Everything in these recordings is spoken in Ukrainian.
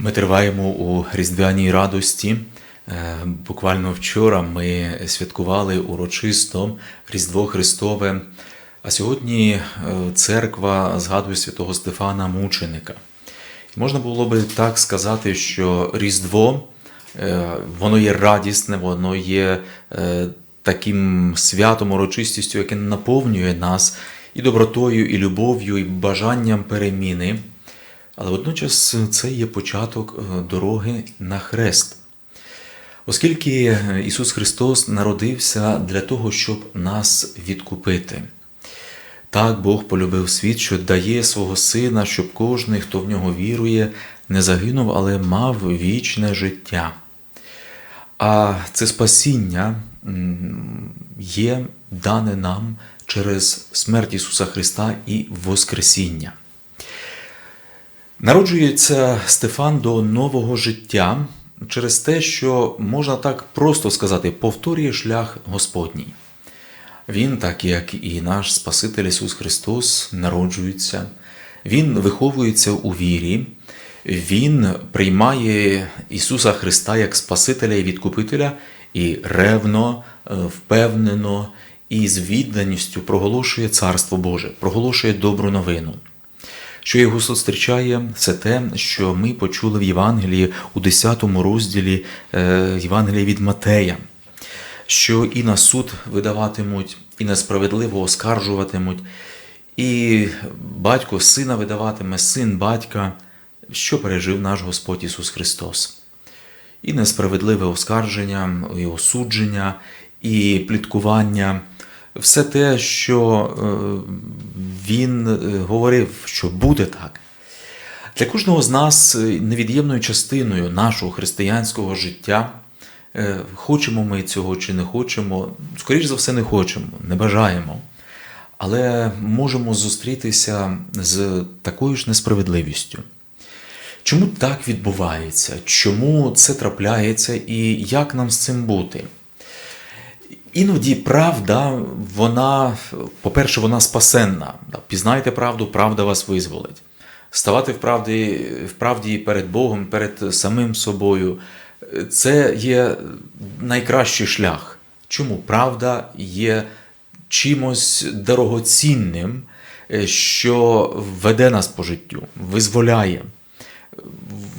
Ми триваємо у різдвяній радості. Е, Буквально вчора ми святкували урочисто Різдво Христове. А сьогодні е, церква згадує святого Стефана Мученика. Можна було би так сказати, що Різдво е, воно є радісне, воно є таким святом, урочистістю, яке наповнює нас і добротою, і любов'ю, і бажанням переміни. Але водночас це є початок е, дороги на хрест. Оскільки Ісус Христос народився для того, щоб нас відкупити. Так Бог полюбив світ, що дає свого Сина, щоб кожен, хто в нього вірує, не загинув, але мав вічне життя. А це спасіння є дане нам через смерть Ісуса Христа і Воскресіння. Народжується Стефан до нового життя через те, що можна так просто сказати, повторює шлях Господній. Він, так як і наш Спаситель Ісус Христос, народжується, Він виховується у вірі, Він приймає Ісуса Христа як Спасителя і Відкупителя і ревно, е, впевнено і з відданістю проголошує Царство Боже, проголошує добру новину. Що його зустрічає, це те, що ми почули в Євангелії у 10 розділі е, Євангелія від Матея, що і на суд видаватимуть, і несправедливо оскаржуватимуть, і батько сина видаватиме, син батька, що пережив наш Господь Ісус Христос. І несправедливе оскарження, і осудження, і пліткування все те, що е, він е, говорив, що буде так. Для кожного з нас е, невід'ємною частиною нашого християнського життя, хочемо ми цього чи не хочемо, скоріш за все, не хочемо, не бажаємо. Але можемо зустрітися з такою ж несправедливістю. Чому так відбувається? Чому це трапляється і як нам з цим бути? Іноді правда, вона, по-перше, вона спасенна. Пізнайте правду, правда вас визволить. Ставати в правді, в правді перед Богом, перед самим собою це є найкращий шлях. Чому правда є чимось дорогоцінним, що веде нас по життю, визволяє.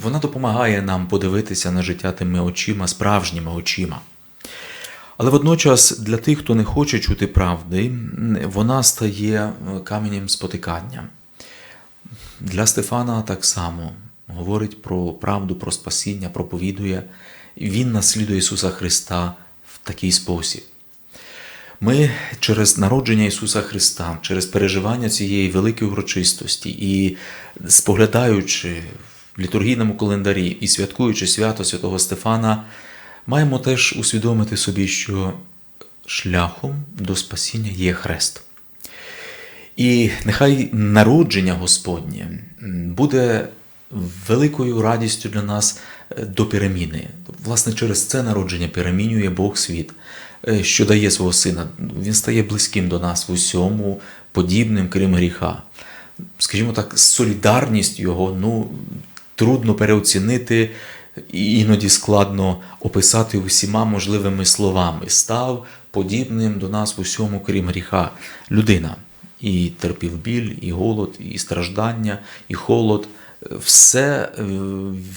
Вона допомагає нам подивитися на життя тими очима, справжніми очима. Але водночас для тих, хто не хоче чути правди, вона стає каменем спотикання. Для Стефана так само говорить про правду, про спасіння, проповідує. Він наслідує Ісуса Христа в такий спосіб. Ми через народження Ісуса Христа, через переживання цієї великої урочистості і споглядаючи в літургійному календарі і святкуючи свято святого Стефана, маємо теж усвідомити собі, що шляхом до спасіння є хрест. І нехай народження Господнє буде великою радістю для нас до переміни. Власне, через це народження перемінює Бог світ, що дає свого сина. Він стає близьким до нас в усьому, подібним, крім гріха. Скажімо так, солідарність його ну, трудно переоцінити іноді складно описати усіма можливими словами. Став подібним до нас в усьому, крім гріха. Людина. І терпів біль, і голод, і страждання, і холод. Все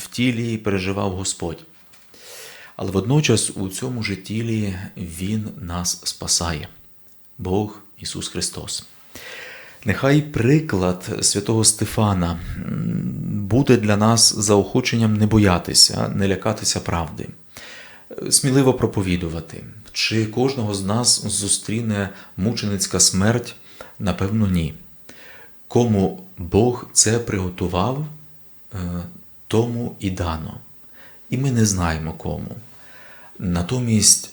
в тілі переживав Господь. Але водночас у цьому же тілі Він нас спасає, Бог Ісус Христос. Нехай приклад святого Стефана буде для нас заохоченням не боятися, не лякатися правди, сміливо проповідувати. Чи кожного з нас зустріне мученицька смерть? Напевно, ні. Кому Бог це приготував, тому і дано. І ми не знаємо кому. Натомість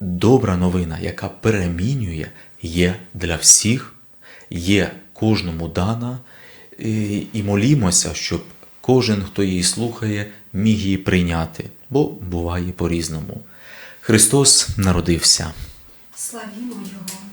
добра новина, яка перемінює, є для всіх є кожному дана, і молімося, щоб кожен, хто її слухає, міг її прийняти, бо буває по-різному. Христос народився. Славімо Його!